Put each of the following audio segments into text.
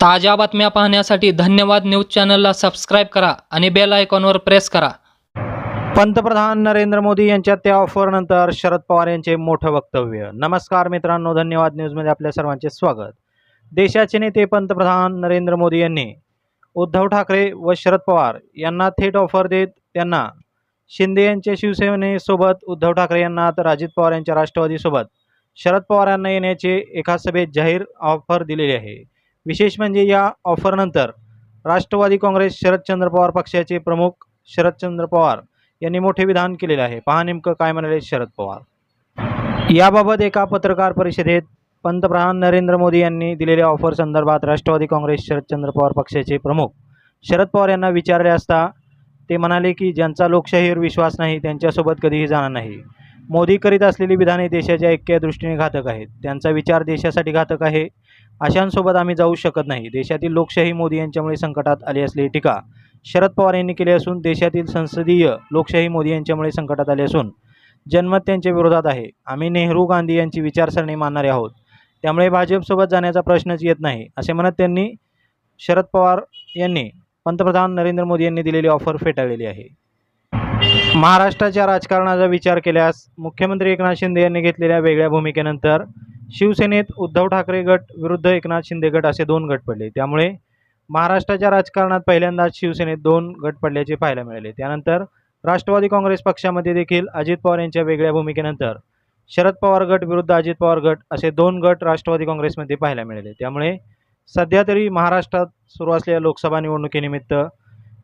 ताज्या बातम्या पाहण्यासाठी धन्यवाद न्यूज चॅनलला सबस्क्राईब करा आणि बेल आयकॉनवर प्रेस करा. पंतप्रधान नरेंद्र मोदी यांच्या त्या ऑफरनंतर शरद पवार यांचे मोठं वक्तव्य. नमस्कार मित्रांनो धन्यवाद न्यूजमध्ये आपल्या सर्वांचे स्वागत. देशाचे नेते पंतप्रधान नरेंद्र मोदी यांनी उद्धव ठाकरे व शरद पवार यांना थेट ऑफर देत त्यांना शिंदे यांच्या शिवसेनेसोबत उद्धव ठाकरे यांना तर अजित पवार यांच्या राष्ट्रवादीसोबत शरद पवार यांना येण्याचे एका सभेत जाहीर ऑफर दिलेली आहे. विशेष म्हणजे या ऑफरनंतर राष्ट्रवादी काँग्रेस शरदचंद्र पवार पक्षाचे प्रमुख शरदचंद्र पवार यांनी मोठे विधान केलेले आहे. पहा नेमकं काय म्हणाले शरद पवार. याबाबत एका पत्रकार परिषदेत पंतप्रधान नरेंद्र मोदी यांनी दिलेल्या ऑफर संदर्भात राष्ट्रवादी काँग्रेस शरदचंद्र पवार पक्षाचे प्रमुख शरद पवार यांना विचारले असता ते म्हणाले की ज्यांचा लोकशाहीवर विश्वास नाही त्यांच्यासोबत कधीही जाणार नाही. मोदी करीत असलेली विधाने देशाच्या ऐक्या दृष्टीने घातक आहेत. त्यांचा विचार देशासाठी घातक आहे. अशांसोबत आम्ही जाऊ शकत नाही. देशातील लोकशाही मोदी यांच्यामुळे संकटात आली असली टीका शरद पवार यांनी केली असून देशातील संसदीय लोकशाही मोदी यांच्यामुळे संकटात आले असून जनमत त्यांच्या विरोधात आहे. आम्ही नेहरू गांधी यांची विचारसरणी मानणारे आहोत. त्यामुळे भाजपसोबत जाण्याचा प्रश्नच येत नाही असे म्हणत त्यांनी शरद पवार यांनी पंतप्रधान नरेंद्र मोदी यांनी दिलेली ऑफर फेटाळलेली आहे. महाराष्ट्राच्या राजकारणाचा विचार केल्यास मुख्यमंत्री एकनाथ शिंदे यांनी घेतलेल्या वेगळ्या भूमिकेनंतर शिवसेनेत उद्धव ठाकरे गट विरुद्ध एकनाथ शिंदे गट असे दोन गट पडले. त्यामुळे महाराष्ट्राच्या राजकारणात पहिल्यांदाच शिवसेनेत दोन गट पडल्याचे पाहायला मिळाले. त्यानंतर राष्ट्रवादी काँग्रेस पक्षामध्ये देखील अजित पवार यांच्या वेगळ्या भूमिकेनंतर शरद पवार गट विरुद्ध अजित पवार गट असे दोन गट राष्ट्रवादी काँग्रेसमध्ये पाहायला मिळाले. त्यामुळे सध्या तरी महाराष्ट्रात सुरू असलेल्या लोकसभा निवडणुकीनिमित्त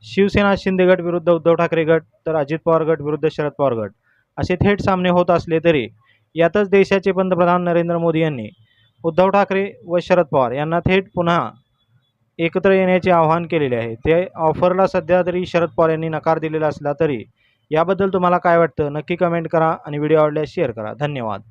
शिवसेना शिंदे गट विरुद्ध उद्धव ठाकरे गट तर अजित पवार गट विरुद्ध शरद पवार गट असे थेट सामने होत असले तरी यातच देशाचे पंतप्रधान नरेंद्र मोदी यांनी उद्धव ठाकरे व शरद पवार यांना थेट पुन्हा एकत्र येण्याचे आवाहन केलेले आहे. ते ऑफरला सध्या तरी शरद पवार यांनी नकार दिलेला असला तरी याबद्दल तुम्हाला काय वाटतं? नक्की कमेंट करा आणि व्हिडिओ आवडल्यास शेअर करा. धन्यवाद.